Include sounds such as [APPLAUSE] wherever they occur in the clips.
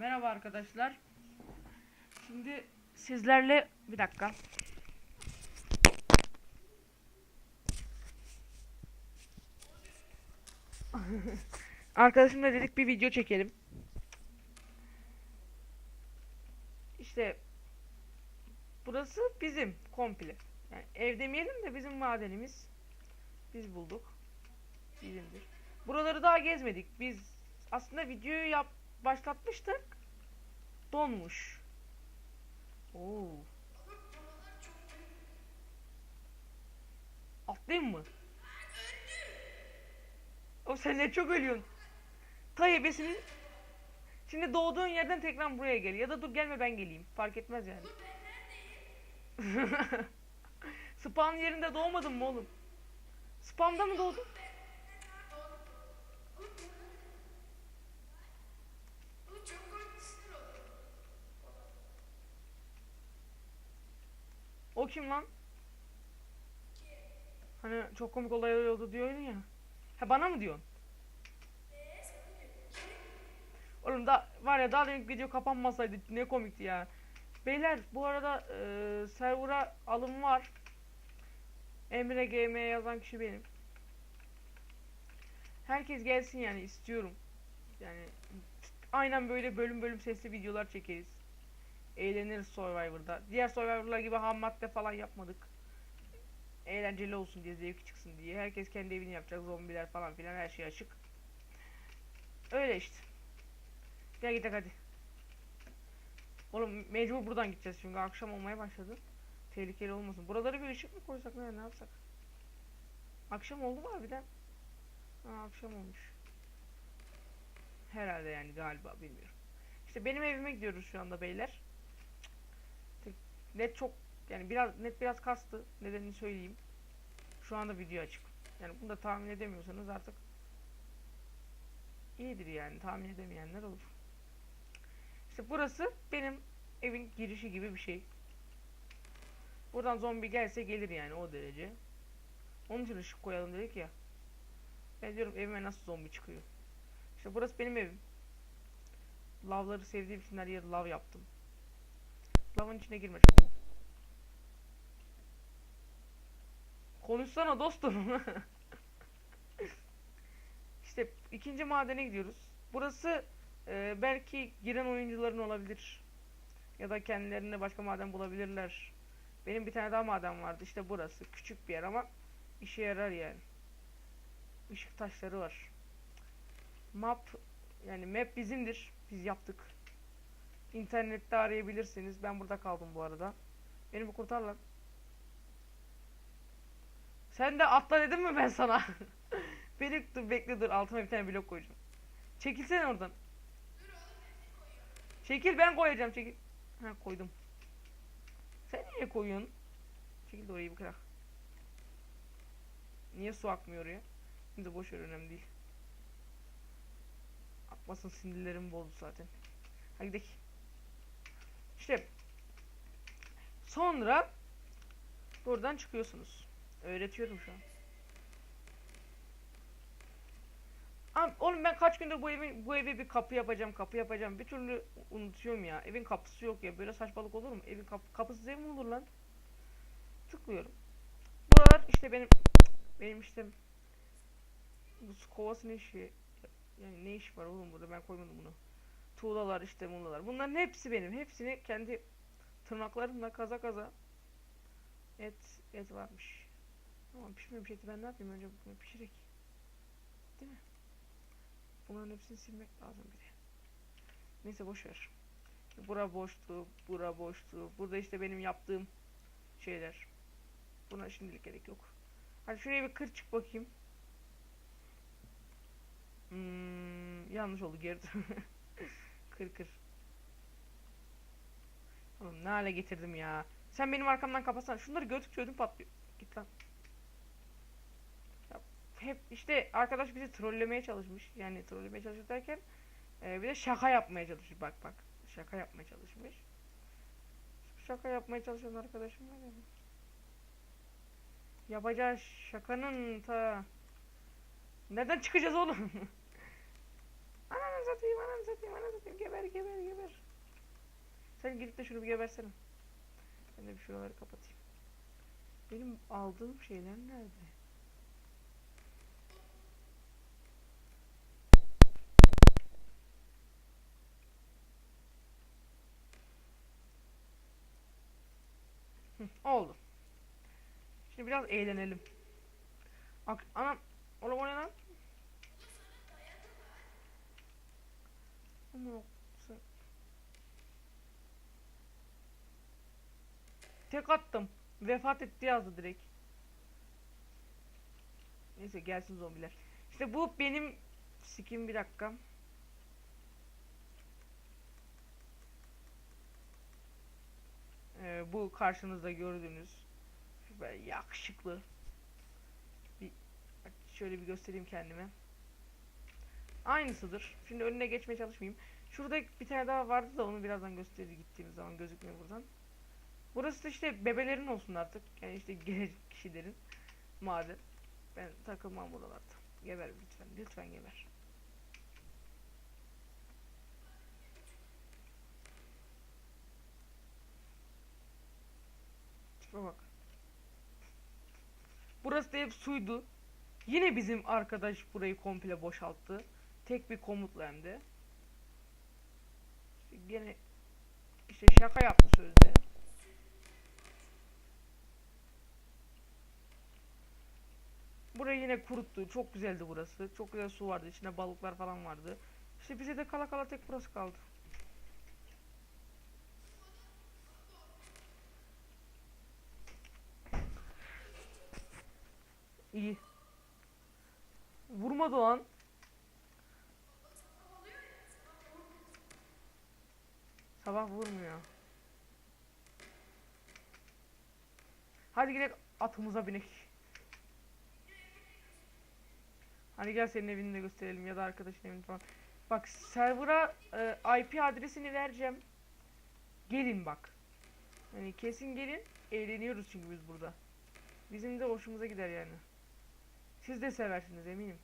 Merhaba arkadaşlar. Şimdi sizlerle bir dakika. [LAUGHS] Arkadaşımla dedik bir video çekelim. İşte burası bizim komple. Yani ev demeyelim de bizim madenimiz. Biz bulduk. Bizimdir. Buraları daha gezmedik. Biz aslında videoyu yap başlatmıştık. Donmuş. Oo. Atlayayım mı? O sen ne çok ölüyorsun. Tayyibesinin Şimdi doğduğun yerden tekrar buraya gel. Ya da dur gelme ben geleyim. Fark etmez yani. [LAUGHS] Spawn yerinde doğmadın mı oğlum? Spawn'da mı doğdun? Kim lan? Hani çok komik olay oldu diyorsun ya. Ha bana mı diyorsun? Oğlum da var ya daha demin video kapanmasaydı ne komikti ya. Beyler bu arada e, server'a alım var. Emre GM yazan kişi benim. Herkes gelsin yani istiyorum. Yani aynen böyle bölüm bölüm sesli videolar çekeriz. Eğleniriz Survivor'da. Diğer Survivor'lar gibi ham madde falan yapmadık. Eğlenceli olsun diye, zevki çıksın diye. Herkes kendi evini yapacak. Zombiler falan filan her şey açık. Öyle işte. Gel gidelim hadi. Oğlum mecbur buradan gideceğiz çünkü akşam olmaya başladı. Tehlikeli olmasın. Buraları bir ışık mı koysak ne, ne yapsak? Akşam oldu mu harbiden? Ha, akşam olmuş. Herhalde yani galiba bilmiyorum. İşte benim evime gidiyoruz şu anda beyler. Net çok yani biraz net biraz kastı. Nedenini söyleyeyim. Şu anda video açık. Yani bunu da tahmin edemiyorsanız artık iyidir yani tahmin edemeyenler olur. İşte burası benim evin girişi gibi bir şey. Buradan zombi gelse gelir yani o derece. Onun için ışık koyalım dedik ya. Ben diyorum evime nasıl zombi çıkıyor. İşte burası benim evim. Lavları sevdiğim için her yere lav yaptım. Lavın içine girme çabuk. Konuşsana dostum. [LAUGHS] işte ikinci madene gidiyoruz. Burası e, belki giren oyuncuların olabilir. Ya da kendilerine başka maden bulabilirler. Benim bir tane daha maden vardı. İşte burası. Küçük bir yer ama işe yarar yani. Işık taşları var. Map yani map bizimdir. Biz yaptık. İnternette arayabilirsiniz. Ben burada kaldım bu arada. Beni bir kurtar lan. Sen de atla dedim mi ben sana? [LAUGHS] Beni dur bekle dur altıma bir tane blok koyacağım. Çekilsene oradan. Çekil ben koyacağım çekil. Ha koydum. Sen niye koyuyorsun? Çekil de orayı bir kırak. Niye su akmıyor ya? Şimdi boş ver önemli değil. Akmasın sinirlerim bozdu zaten. Hadi gidelim. İşte sonra buradan çıkıyorsunuz. Öğretiyorum şu an. Abi, oğlum ben kaç gündür bu evin bu eve bir kapı yapacağım, kapı yapacağım. Bir türlü unutuyorum ya. Evin kapısı yok ya. Böyle saçmalık olur mu? Evin kap kapısız ev mi olur lan? Tıklıyorum. Buralar işte benim benim işte bu su kovası ne işi? Yani ne iş var oğlum burada ben koymadım bunu. Tuğlalar işte muğlalar. Bunların hepsi benim. Hepsini kendi tırnaklarımla kaza kaza et et varmış. Tamam pişmemiş eti ben ne yapayım önce bunu pişirek. Değil mi? Bunların hepsini silmek lazım bir de. Neyse boş ver. Bura boştu, bura boştu. Burada işte benim yaptığım şeyler. Buna şimdilik gerek yok. Hadi şuraya bir kır çık bakayım. Hmm, yanlış oldu geri. [LAUGHS] kır kır. Oğlum ne hale getirdim ya. Sen benim arkamdan kapatsana. Şunları gördükçe ödüm patlıyor. Git lan. Ya, hep işte arkadaş bizi trollemeye çalışmış. Yani trollemeye çalışıyor derken e, bir de şaka yapmaya çalışıyor. Bak bak. Şaka yapmaya çalışmış. Şaka yapmaya çalışan arkadaşım var ya. Yapacağı şakanın ta... Nereden çıkacağız oğlum? [LAUGHS] ananı satayım, ananı satayım, ananı satayım. Geber geber geber. Sen gidip de şunu bir gebersene. Ben de bir şuraları kapatayım. Benim aldığım şeyler nerede? Hı, oldu. Şimdi biraz eğlenelim. Ak anam oğlum o ne lan? Ama sen- Tek attım. Vefat etti yazdı direkt. Neyse gelsin zombiler. İşte bu benim sikim bir dakika. Ee, bu karşınızda gördüğünüz böyle yakışıklı bir şöyle bir göstereyim kendime. Aynısıdır. Şimdi önüne geçmeye çalışmayayım. Şurada bir tane daha vardı da onu birazdan gösterir gittiğimiz zaman gözükmüyor buradan. Burası da işte bebelerin olsun artık. Yani işte [LAUGHS] gelecek kişilerin madem. Ben takılmam buralarda. Geber lütfen. Lütfen geber. Tipe bak. Burası da hep suydu. Yine bizim arkadaş burayı komple boşalttı. Tek bir komutla hem de. İşte gene işte şaka yaptı sözde. Burayı yine kuruttu. Çok güzeldi burası. Çok güzel su vardı. İçinde balıklar falan vardı. İşte bize de kala kala tek burası kaldı. İyi. Vurmadı lan. Sabah vurmuyor. Hadi gidelim atımıza binek. Hani gel senin evini de gösterelim ya da arkadaşın evini falan. Bak server'a e, IP adresini vereceğim. Gelin bak. Yani kesin gelin. Eğleniyoruz çünkü biz burada. Bizim de hoşumuza gider yani. Siz de seversiniz eminim.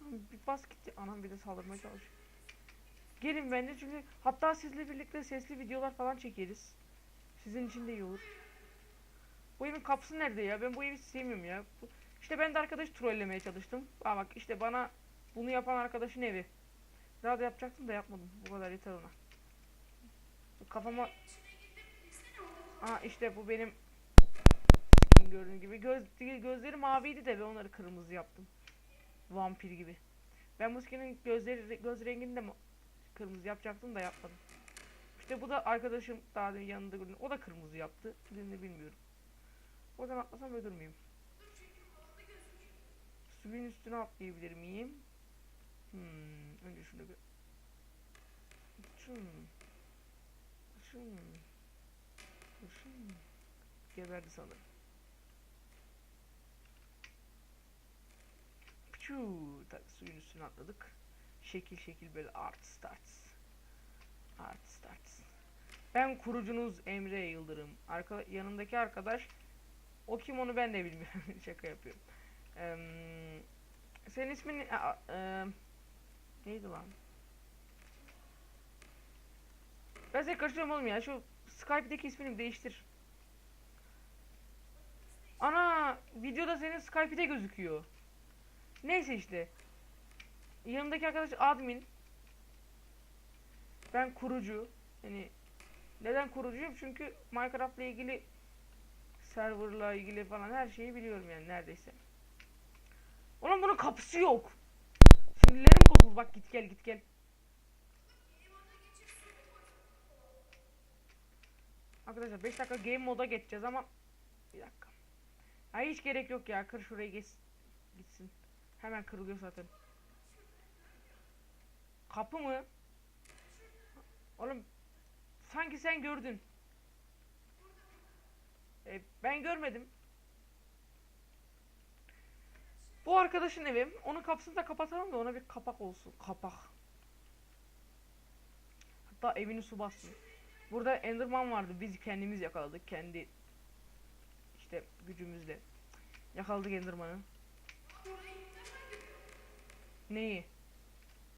Bir bas gitti. Anam bir de saldırmaya çalışıyor. Gelin bence çünkü hatta sizle birlikte sesli videolar falan çekeriz. Sizin için de iyi olur. Bu evin kapısı nerede ya? Ben bu evi sevmiyorum ya. Bu- İşte ben de arkadaş trollemeye çalıştım. Aa bak işte bana bunu yapan arkadaşın evi. Daha da yapacaktım da yapmadım. Bu kadar yeter ona. Kafama... Aa işte bu benim gördüğün gibi. Göz, gözleri maviydi de ben onları kırmızı yaptım. Vampir gibi. Ben bu skinin gözleri göz rengini de kırmızı yapacaktım da yapmadım. İşte bu da arkadaşım daha demin yanında gördüm. O da kırmızı yaptı. Nedenini bilmiyorum. Oradan atlasam ölür müyüm? Suyun üstüne atlayabilir miyim? Hmm, önce şunu bir... Şun. Şun. Şun. Geberdi sanırım. Piçu. Tabii suyun üstüne atladık. Şekil şekil böyle art starts. Art starts. Ben kurucunuz Emre Yıldırım. Arka, yanımdaki arkadaş o kim onu ben de bilmiyorum. [LAUGHS] Şaka yapıyorum. Eee senin ismin Aa, eee, neydi lan? Ben seni karıştırıyorum oğlum ya. Şu Skype'deki ismini değiştir. Ana videoda senin Skype'de gözüküyor. Neyse işte. Yanımdaki arkadaş admin. Ben kurucu. Yani neden kurucuyum? Çünkü Minecraft'la ilgili serverla ilgili falan her şeyi biliyorum yani neredeyse. Oğlum bunun kapısı yok. Sinirlerim bozuldu. Bak git gel git gel. Arkadaşlar 5 dakika game moda geçeceğiz ama bir dakika. Ha hiç gerek yok ya. Kır şurayı geç gitsin. Hemen kırılıyor zaten. Kapı mı? Oğlum sanki sen gördün. E, ben görmedim. Bu arkadaşın evi. Onun kapısını da kapatalım da ona bir kapak olsun. Kapak. Hatta evini su bassın. Burada Enderman vardı. Biz kendimiz yakaladık. Kendi işte gücümüzle. Yakaladık Enderman'ı. Neyi?